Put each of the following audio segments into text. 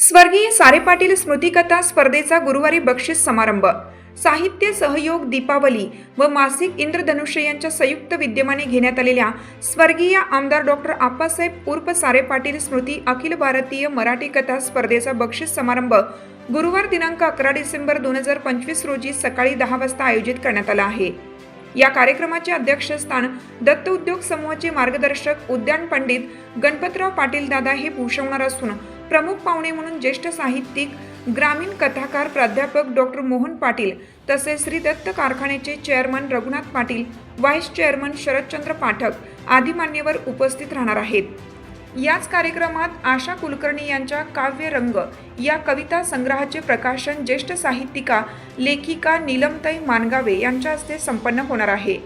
स्वर्गीय सारे पाटील स्मृतिकथा स्पर्धेचा गुरुवारी बक्षीस समारंभ. साहित्य सहयोग दीपावली व मासिक इंद्रधनुष्य यांच्या संयुक्त विद्यमाने घेण्यात आलेल्या स्वर्गीय आमदार डॉक्टर आप्पासाहेब उर्फ सारे पाटील स्मृती अखिल भारतीय मराठी कथा स्पर्धेचा बक्षीस समारंभ गुरुवार दिनांक अकरा डिसेंबर दोन हजार पंचवीस रोजी सकाळी दहा वाजता आयोजित करण्यात आला आहे. या कार्यक्रमाचे अध्यक्षस्थान दत्त उद्योग समूहाचे मार्गदर्शक उद्यान पंडित गणपतराव पाटील दादा हे भूषवणार असून प्रमुख पाहुणे म्हणून ज्येष्ठ साहित्यिक ग्रामीण कथाकार प्राध्यापक डॉक्टर मोहन पाटील तसेच श्री दत्त कारखान्याचे chairman Raghunath Patil vice chairman Sharadchandra Pathak आदी मान्यवर उपस्थित राहणार आहेत. याच कार्यक्रमात आशा कुलकर्णी यांच्या काव्य रंग या कविता संग्रहाचे प्रकाशन ज्येष्ठ साहित्यिका लेखिका नीलमताई मानगावे यांच्या हस्ते संपन्न होणार आहे.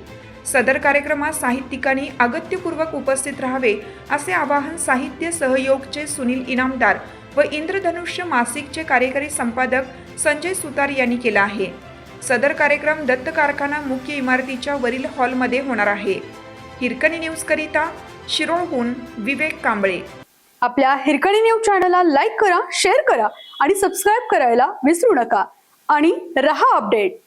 सदर कार्यक्रमात साहित्यिकांनी अगत्यपूर्वक उपस्थित राहावे असे आवाहन साहित्य सहयोगचे सुनील इनामदार व इंद्रधनुष्य मासिकचे कार्यकारी संपादक संजय सुतार यांनी केला आहे. सदर कार्यक्रम दत्त कारखाना मुख्य इमारतीच्या वरील हॉलमध्ये होणार आहे. हिरकणी न्यूजकरिता शिरोळहून विवेक कांबळे. आपल्या हिरकणी न्यूज चॅनलला लाईक करा शेअर करा आणि सबस्क्राईब करायला विसरू नका. आणि रहा अपडेट.